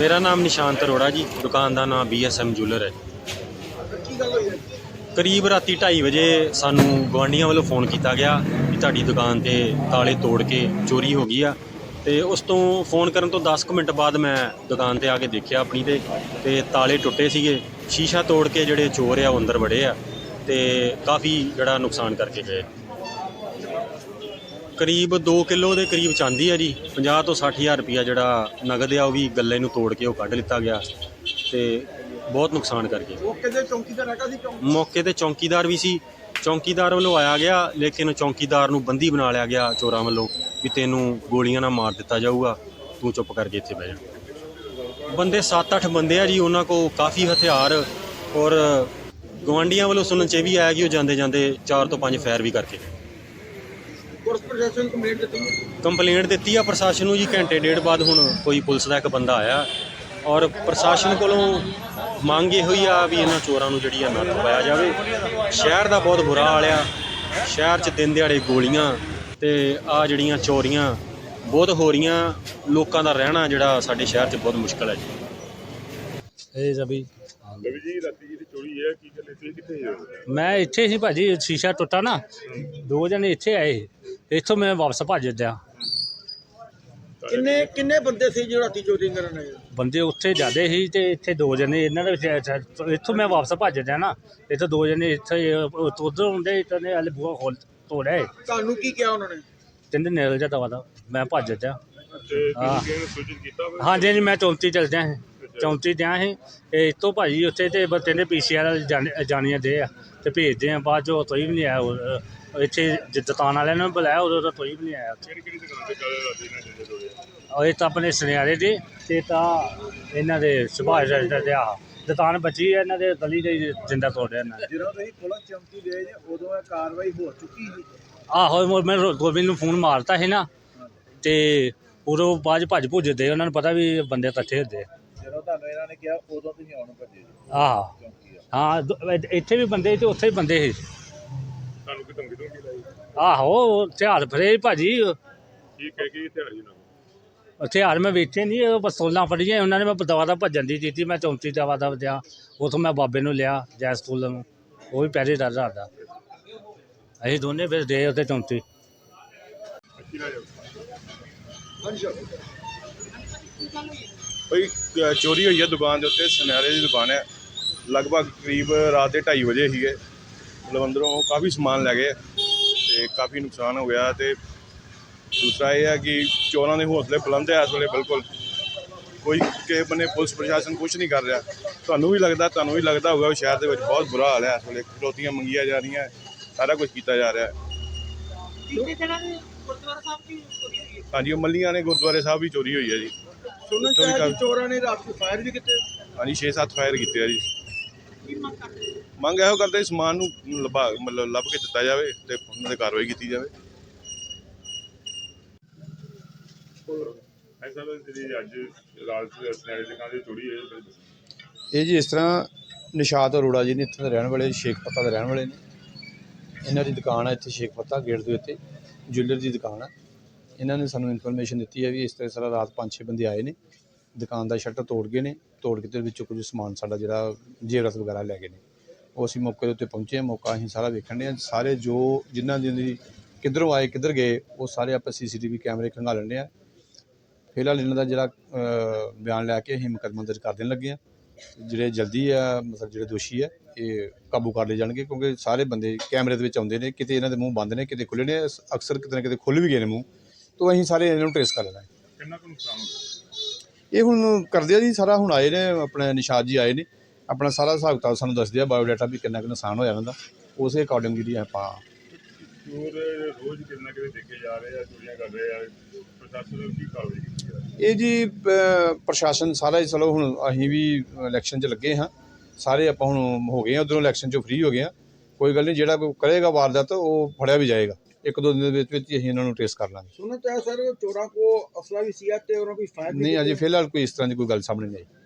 ਮੇਰਾ ਨਾਮ ਨਿਸ਼ਾਂਤ ਅਰੋੜਾ ਜੀ, ਦੁਕਾਨ ਦਾ ਨਾਮ ਬੀਐਸਐਮ ਜੂਲਰ ਹੈ ਕੀ ਹੈ ਕਰੀਬ ਰਾਤੀ 2:30 ਵਜੇ ਸਾਨੂੰ ਗਵਾਂਡੀਆਂ ਵੱਲੋਂ ਫੋਨ ਕੀਤਾ ਗਿਆ ਕਿ ਤੁਹਾਡੀ ਦੁਕਾਨ ਤੇ ਤਾਲੇ ਤੋੜ ਕੇ ਚੋਰੀ ਹੋ ਗਈ ਆ। ਤੇ ਉਸ ਤੋਂ ਫੋਨ ਕਰਨ ਤੋਂ 10 ਕੁ ਮਿੰਟ ਬਾਅਦ ਮੈਂ ਦੁਕਾਨ ਤੇ ਆ ਕੇ ਦੇਖਿਆ ਆਪਣੀ ਤੇ ਤੇ ਤਾਲੇ ਟੁੱਟੇ ਸੀਗੇ। ਸ਼ੀਸ਼ਾ ਤੋੜ ਕੇ ਜਿਹੜੇ ਚੋਰ ਆ ਉਹ ਅੰਦਰ ਵੜੇ ਆ ਤੇ ਕਾਫੀ ਜਿਹੜਾ ਨੁਕਸਾਨ ਕਰਕੇ ਗਏ। ਕਰੀਬ 2 ਕਿਲੋ ਦੇ ਕਰੀਬ ਚਾਂਦੀ ਆ ਜੀ। 50 ਤੋਂ 60 ਹਜ਼ਾਰ ਰੁਪਿਆ ਜਿਹੜਾ ਨਗਦ ਆ ਉਹ ਵੀ ਗੱਲੇ ਨੂੰ ਤੋੜ ਕੇ ਉਹ ਕੱਢ ਲਿੱਤਾ ਗਿਆ ਤੇ ਬਹੁਤ ਨੁਕਸਾਨ ਕਰਕੇ ਉਹ ਕਹਿੰਦੇ ਚੌਂਕੀਦਾਰ ਹੈਗਾ ਸੀ ਚੌਂਕ ਮੌਕੇ ਤੇ ਚੌਕੀਦਾਰ ਵੀ ਸੀ। ਚੌਕੀਦਾਰ ਵੱਲੋਂ ਆਇਆ ਗਿਆ ਲੇਕਿਨ ਚੌਕੀਦਾਰ ਨੂੰ ਬੰਦੀ ਬਣਾ ਲਿਆ ਗਿਆ ਚੋਰਾਂ ਵੱਲੋਂ ਵੀ ਤੈਨੂੰ ਗੋਲੀਆਂ ਨਾਲ ਮਾਰ ਦਿੱਤਾ ਜਾਊਗਾ ਤੂੰ ਚੁੱਪ ਕਰਕੇ ਇੱਥੇ ਬਹਿ ਜਾ। ਬੰਦੇ 7-8 ਬੰਦੇ ਆ ਜੀ ਉਹਨਾਂ ਕੋ ਕਾਫੀ ਹਥਿਆਰ ਔਰ ਗਵਾਂਡੀਆਂ ਵੱਲੋਂ ਸੁਣਨ ਚ ਵੀ ਆਇਆ ਕਿ ਉਹ ਜਾਂਦੇ ਜਾਂਦੇ 4 ਤੋਂ 5 ਫਾਇਰ ਵੀ ਕਰਕੇ। ਪੁਲਿਸ ਪ੍ਰਸ਼ਾਸਨ ਨੂੰ ਕੰਪਲੇਂਟ ਦਿੱਤੀ ਕੰਪਲੇਂਟ ਦਿੱਤੀ ਆ ਪ੍ਰਸ਼ਾਸਨ ਨੂੰ ਜੀ ਘੰਟੇ ਡੇਢ ਬਾਅਦ ਹੁਣ ਕੋਈ ਪੁਲਿਸ ਦਾ ਇੱਕ ਬੰਦਾ ਆਇਆ। ਔਰ ਪ੍ਰਸ਼ਾਸਨ ਕੋਲੋਂ ਮੰਗ ਇਹੋ ਹੀ ਆ ਵੀ ਇਹਨਾਂ ਚੋਰਾਂ ਨੂੰ ਜਿਹੜੀ ਆ ਨੱਥ ਪਾਇਆ ਜਾਵੇ। ਸ਼ਹਿਰ ਦਾ ਬਹੁਤ ਬੁਰਾ ਹਾਲ ਆ। ਸ਼ਹਿਰ 'ਚ ਦਿਨ ਦਿਹਾੜੇ ਗੋਲੀਆਂ ਤੇ ਆ ਜਿਹੜੀਆਂ ਚੋਰੀਆਂ ਬਹੁਤ ਹੋ ਰਹੀਆਂ। ਲੋਕਾਂ ਦਾ ਰਹਿਣਾ ਜਿਹੜਾ ਸਾਡੇ ਸ਼ਹਿਰ 'ਚ ਬਹੁਤ ਮੁਸ਼ਕਲ ਹੈ ਜੀ। ਇਹ ਸਭੀ ਰਵੀ ਜੀ ਰਾਤੀ ਜਿਹੜੀ ਚੋਰੀ ਹੈ ਕੀ ਗੱਲ ਤੁਸੀਂ ਕਿੱਥੇ ਹੋ? ਮੈਂ ਇੱਥੇ ਸੀ ਭਾਜੀ ਸ਼ੀਸ਼ਾ ਟੁੱਟਾ ਨਾ ਦੋ ਜਣੇ ਇੱਥੇ ਆਏ ਇੱਥੋਂ ਮੈਂ ਵਾਪਸ ਭੱਜ ਦਿਆ ਕਿੰਨੇ ਕਿੰਨੇ ਬੰਦੇ ਸੀ ਜੋ ਰਾਤੀ ਚੋਰੀ ਕਰਨ ਆਏ? ਬੰਦੇ ਉੱਥੇ ਜਾਂਦੇ ਸੀ ਤੇ ਇੱਥੇ ਦੋ ਜਣੇ ਇਹਨਾਂ ਦੇ ਵਿੱਚ ਇੱਥੋਂ ਮੈਂ ਵਾਪਸ ਭੱਜ ਦਿਆ ਨਾ ਇੱਥੇ ਦੋ ਜਣੇ ਇੱਥੇ ਉਧਰ ਹੁੰਦੇ ਇੱਥੇ ਨੇ ਹਲੇ ਬੂਹਾ ਖੋਲ ਤੋੜਿਆ ਤੁਹਾਨੂੰ ਕੀ ਕਿਹਾ ਉਹਨਾਂ ਨੇ? ਕਹਿੰਦੇ ਨਿਕਲ ਜਾ ਦਵਾ ਦਾ ਮੈਂ ਭੱਜ ਦਿਆ ਤੇ ਹਾਂ। ਤੁਸੀਂ ਕਿਹਨੂੰ ਸੂਚਿਤ ਕੀਤਾ ਵਾ? ਹਾਂਜੀ ਜੀ ਮੈਂ 34 ਚੱਲ ਦਿਆ 34 ਦਿਆ ਸੀ ਇਹ ਇੱਥੋਂ ਭਾਜੀ ਉੱਥੇ ਤੇ ਬਸ ਕਹਿੰਦੇ ਪੀਸੀਆਰ ਜਾਣੀਆਂ ਦੇ ਆ ਤੇ ਭੇਜਦੇ ਆ ਬਾਅਦ ਚੋਂ ਕੋਈ ਵੀ ਨਹੀਂ ਆਇਆ ਉਹ- ਇੱਥੇ ਜਿ- ਦੁਕਾਨ ਵਾਲਿਆਂ ਨੇ ਬੁਲਾਇਆ ਉਦੋਂ ਤਾਂ ਕੋਈ ਵੀ ਨਹੀਂ ਆਇਆ ਕਿਹੜੀ ਦੁਕਾਨ ਤੇ ਨਾ ਜਿਹੜੇ ਉਹ ਇਹ ਤਾਂ ਆਪਣੇ ਸੁਨਿਆਰੇ ਦੇ ਤੇ ਤਾਂ ਇਹਨਾਂ ਦੇ ਸੁਭਾਸ਼ ਦਾ ਤੇ ਆ। ਦੁਕਾਨ ਬਚੀ ਹੈ ਇਹਨਾਂ ਦੇ ਗਲੀ ਦੇ ਜਿੰਦਾ ਤੋੜਿਆ ਇਹਨਾਂ ਨੇ ਜਦੋਂ ਤੁਸੀਂ ਪੁਲਿਸ ਚੌਂਕੀ ਗਏ ਜੇ ਉਦੋਂ ਇਹ ਕਾਰਵਾਈ ਹੋ ਚੁੱਕੀ ਸੀ? ਆਹੋ ਮੈਂ- ਮੈਂ ਰੋ- ਗੋਬਿੰਦ ਨੂੰ ਫੋਨ ਮਾਰਤਾ ਸੀ ਨਾ ਤੇ ਉਦੋਂ ਬਾਅਦ 'ਚ ਭੱਜ ਭੁੱਜਦੇ ਉਹਨਾਂ ਨੂੰ ਪਤਾ ਵੀ ਬੰਦੇ ਇਕੱਠੇ ਹੁੰਦੇ ਜਦੋਂ ਤੁਹਾਨੂੰ ਇਹਨਾਂ ਨੇ ਕਿਹਾ ਉਦੋਂ ਤੁਸੀਂ ਆਉਣ ਭੱਜੇ ਜੀ। ਆਹ। ਚੌਂਕੀ ਆ। ਹਾਂ ਦ- ਇੱਥੇ- ਇੱਥੇ ਵੀ ਬੰਦੇ ਤੇ ਉੱਥੇ ਵੀ ਬੰਦੇ ਸੀ। ਤੁਹਾਨੂੰ ਕੀ ਧਮਕੀ ਧਮਕੀ ਲਾਈ? ਆਹੋ ਹਥਿਆਰ ਫਰੇ ਭਾਜੀ। ਕੀ ਕਹਿ ਕੇ ਇੱਥੇ ਆਈ ਨਾ ਹਥਿਆਰ ਮੈਂ ਵੇਚੇ ਨਹੀਂ ਉਹ ਪਿਸਤੌਲਾਂ ਫੜੀਆਂ ਉਹਨਾਂ ਨੇ ਮੈਂ ਦਵਾ ਦਾ ਭੱਜਣ ਦੀ ਦਿੱਤੀ ਮੈਂ 34 ਦਵਾ ਦਾ ਦਿਆ। ਉਥੋਂ ਮੈਂ ਬਾਬੇ ਨੂੰ ਲਿਆ ਜੈ ਸਕੂਲ ਨੂੰ। ਉਹ ਵੀ ਪਹਿਰੇਦਾਰ ਦਾ। ਅਸੀਂ ਦੋਨੇ ਫਿਰ ਦੇ ਉੱਤੇ 34 ਅੱਛੀ ਨਾ ਜਾਓ ਹਾਂਜੀ ਚੋਰੀ ਹੋਈ ਹੈ ਦੁਕਾਨ ਦੇ ਉੱਤੇ ਸੁਨਹਿਰੇ ਦੀ ਦੁਕਾਨ ਹੈ। ਲਗਭਗ ਕਰੀਬ ਰਾਤ ਦੇ 2:30 ਵਜੇ ਸੀਗੇ। ਮਤਲਬ ਅੰਦਰੋਂ ਕਾਫੀ ਸਮਾਨ ਲੈ ਗਏ ਤੇ ਕਾਫੀ ਨੁਕਸਾਨ ਹੋ ਗਿਆ ਤੇ ਦੂਸਰਾ ਇਹ ਹੈ ਕਿ ਚੋਰਾਂ ਦੇ ਹੌਸਲੇ ਬੁਲੰਦ ਹੈ ਇਸ ਵੇਲੇ, ਬਿਲਕੁਲ। ਕੋਈ ਕਿਸੇ ਬੰਨੇ ਪੁਲਿਸ ਪ੍ਰਸ਼ਾਸਨ ਕੁਝ ਨਹੀਂ ਕਰ ਰਿਹਾ। ਤੁਹਾਨੂੰ ਵੀ ਲੱਗਦਾ, ਤੁਹਾਨੂੰ ਵੀ ਲੱਗਦਾ ਹੋਊਗਾ ਵੀ ਸ਼ਹਿਰ ਦੇ ਵਿੱਚ ਬਹੁਤ ਬੁਰਾ ਹਾਲ ਹੈ ਇਸ ਵੇਲੇ। ਫਿਰੌਤੀਆਂ ਮੰਗੀਆਂ ਜਾ ਰਹੀਆਂ, ਸਾਰਾ ਕੁਝ ਕੀਤਾ ਜਾ ਰਿਹਾ। ਹੈ ਹਾਂਜੀ ਉਹ ਮੱਲੀਆਂ ਨੇ ਗੁਰਦੁਆਰੇ ਸਾਹਿਬ ਵੀ ਚੋਰੀ ਹੋਈ ਹੈ ਜੀ। ਸੁਣਨ ਕਿ ਚੋਰਾਂ ਨੇ ਰਾਤ ਨੂੰ ਫਾਇਰ ਵੀ ਕੀਤੇ। ਹਾਂਜੀ 6-7 ਫਾਇਰ ਕੀਤੇ ਆ ਜੀ। ਮੰਗ ਇਹੋ ਕਰਦੇ ਸਮਾਨ ਨੂੰ ਲੱਭਾ ਮਤਲਬ ਲੱਭ ਕੇ ਦਿੱਤਾ ਜਾਵੇ ਤੇ ਉਹਨਾਂ ਤੇ ਕਾਰਵਾਈ ਕੀਤੀ ਜਾਵੇ। ਐਸਾ ਜਿਹੜੀ ਅੱਜ ਰਾਤ ਸਨੈਰੇ ਦੇ ਕਾਂਦੇ ਚੋਰੀ ਹੋਈ ਇਹ ਜੀ ਇਸ ਤਰ੍ਹਾਂ ਨਿਸ਼ਾਤ ਅਰੋੜਾ ਜੀ ਨੇ ਇੱਥੇ ਦੇ ਰਹਿਣ ਵਾਲੇ ਸ਼ੇਖ ਪੱਤਾ ਦੇ ਰਹਿਣ ਵਾਲੇ ਨੇ। ਇਹਨਾਂ ਦੀ ਦੁਕਾਨ ਹੈ ਇੱਥੇ ਸ਼ੇਖ ਪੱਤਾ ਗੇਟ ਦੇ ਉੱਤੇ, ਜੁਐਲਰ ਦੀ ਦੁਕਾਨ ਆ। ਇਹਨਾਂ ਨੇ ਸਾਨੂੰ ਇਨਫੋਰਮੇਸ਼ਨ ਦਿੱਤੀ ਹੈ ਵੀ ਇਸ ਤਰ੍ਹਾਂ ਸਾਰਾ ਰਾਤ ਪੰਜ ਛੇ ਬੰਦੇ ਆਏ ਨੇ, ਦੁਕਾਨ ਦਾ ਸ਼ਟਰ ਤੋੜ ਗਏ ਨੇ, ਤੋੜ ਕੇ ਤੇ ਵਿੱਚੋਂ ਕੁਝ ਸਮਾਨ ਸਾਡਾ ਜਿਹੜਾ ਜੇਵਰਤ ਵਗੈਰਾ ਲੈ ਗਏ ਨੇ। ਉਹ ਅਸੀਂ ਮੌਕੇ ਦੇ ਉੱਤੇ ਪਹੁੰਚੇ ਹਾਂ ਮੌਕਾ ਅਸੀਂ ਸਾਰਾ ਵੇਖਣ ਦੇ ਸਾਰੇ ਜੋ ਜਿਨ੍ਹਾਂ ਦੀ ਕਿੱਧਰੋਂ ਆਏ, ਕਿੱਧਰ ਗਏ, ਉਹ ਸਾਰੇ ਆਪਾਂ ਸੀਸੀਟੀਵੀ ਕੈਮਰੇ ਖੰਗਾਲਣ ਦੇ ਆ। ਫਿਲਹਾਲ ਇਹਨਾਂ ਦਾ ਜਿਹੜਾ ਬਿਆਨ ਲੈ ਕੇ ਅਸੀਂ ਮੁਕੱਦਮਾ ਦਰਜ ਕਰ ਦੇਣ ਲੱਗੇ ਆ। ਜਿਹੜੇ ਜਲਦੀ ਆ, ਮਤਲਬ ਜਿਹੜੇ ਦੋਸ਼ੀ ਆ ਇਹ ਕਾਬੂ ਕਰ ਲਏ ਜਾਣਗੇ ਕਿਉਂਕਿ ਸਾਰੇ ਬੰਦੇ ਕੈਮਰੇ ਦੇ ਵਿੱਚ ਆਉਂਦੇ ਨੇ ਕਿਤੇ ਇਹਨਾਂ ਦੇ ਮੂੰਹ ਬੰਦ ਨੇ ਕਿਤੇ ਖੁੱਲੇ ਨੇ ਅਕਸਰ ਕਿਤੇ ਨਾ ਕਿਤੇ ਖੁੱਲ ਵੀ ਗਏ ਨੇ ਮੂੰਹ। ਤੋਂ ਅਸੀਂ ਸਾਰੇ ਇਹਨਾਂ ਨੂੰ ਟ੍ਰੇਸ ਕਰ ਲੈਣਾ ਹੈ। ਕਿੰਨਾ ਕੁ ਨੁਕਸਾਨ ਹੋ ਗਿਆ? ਇਹ ਹੁਣ ਕਰਦੇ ਆ ਜੀ ਸਾਰਾ ਹੁਣ ਆਏ ਨੇ ਆਪਣੇ ਨਿਸ਼ਾਦ ਜੀ ਆਏ ਨੇ। ਆਪਣਾ ਸਾਰਾ ਹਿਸਾਬ ਕਿਤਾਬ ਸਾਨੂੰ ਦੱਸਦੇ ਆ ਬਾਇਓਡਾਟਾ ਵੀ ਕਿੰਨਾ ਕੁ ਨੁਕਸਾਨ ਹੋਇਆ ਇਹਨਾਂ ਦਾ। ਉਸੇ ਅਕੋਰਡਿੰਗ ਜਿਹੜੀ ਆਪਾਂ ਚੋਰ ਰੋਜ਼ ਕਿੰਨਾ ਕਿਤੇ ਦੇਖੇ ਜਾ ਰਹੇ ਆ ਚੋਰੀਆਂ ਕਰ ਰਹੇ ਆ ਪ੍ਰਸ਼ਾਸਨ ਨੂੰ ਕੀ ਕਾਰਵਾਈ ਕੀਤੀ ਜਾ ਰਹੀ ਇਹ ਜੀ ਪ੍ਰਸ਼ਾਸਨ ਸਾਰਾ ਹੀ ਚਲੋ ਹੁਣ ਅਸੀਂ ਵੀ ਇਲੈਕਸ਼ਨ 'ਚ ਲੱਗੇ ਹਾਂ। ਸਾਰੇ ਆਪਾਂ ਹੁਣ ਹੋ ਗਏ ਆ ਉਧਰੋਂ ਇਲੈਕਸ਼ਨ 'ਚੋਂ ਫ੍ਰੀ ਹੋ ਗਏ ਆ। ਕੋਈ ਗੱਲ ਨਹੀਂ ਜਿਹੜਾ ਕੋਈ ਕਰੇਗਾ ਵਾਰਦਾਤ ਉਹ ਫੜਿਆ ਵੀ ਜਾਏਗਾ। ਇੱਕ ਦੋ ਦਿਨ ਦੇ ਵਿੱਚ ਵਿੱਚ ਅਸੀਂ ਇਹਨਾਂ ਨੂੰ ਟ੍ਰੇਸ ਕਰ ਲਾਂਗੇ। ਸੁਣਨ ਚਾਹਿਆ ਸਰ ਚੋਰਾਂ ਕੋ ਅਸਲਾ ਵੀ ਸੀ ਤੇ ਉਹਨਾਂ ਕੋਈ ਫਾਇਰ ਨਹੀਂ ਅਜੇ ਫਿਲਹਾਲ ਕੋਈ ਇਸ ਤਰ੍ਹਾਂ ਦੀ ਕੋਈ ਗੱਲ ਸਾਹਮਣੇ ਨਹੀਂ ਆਈ।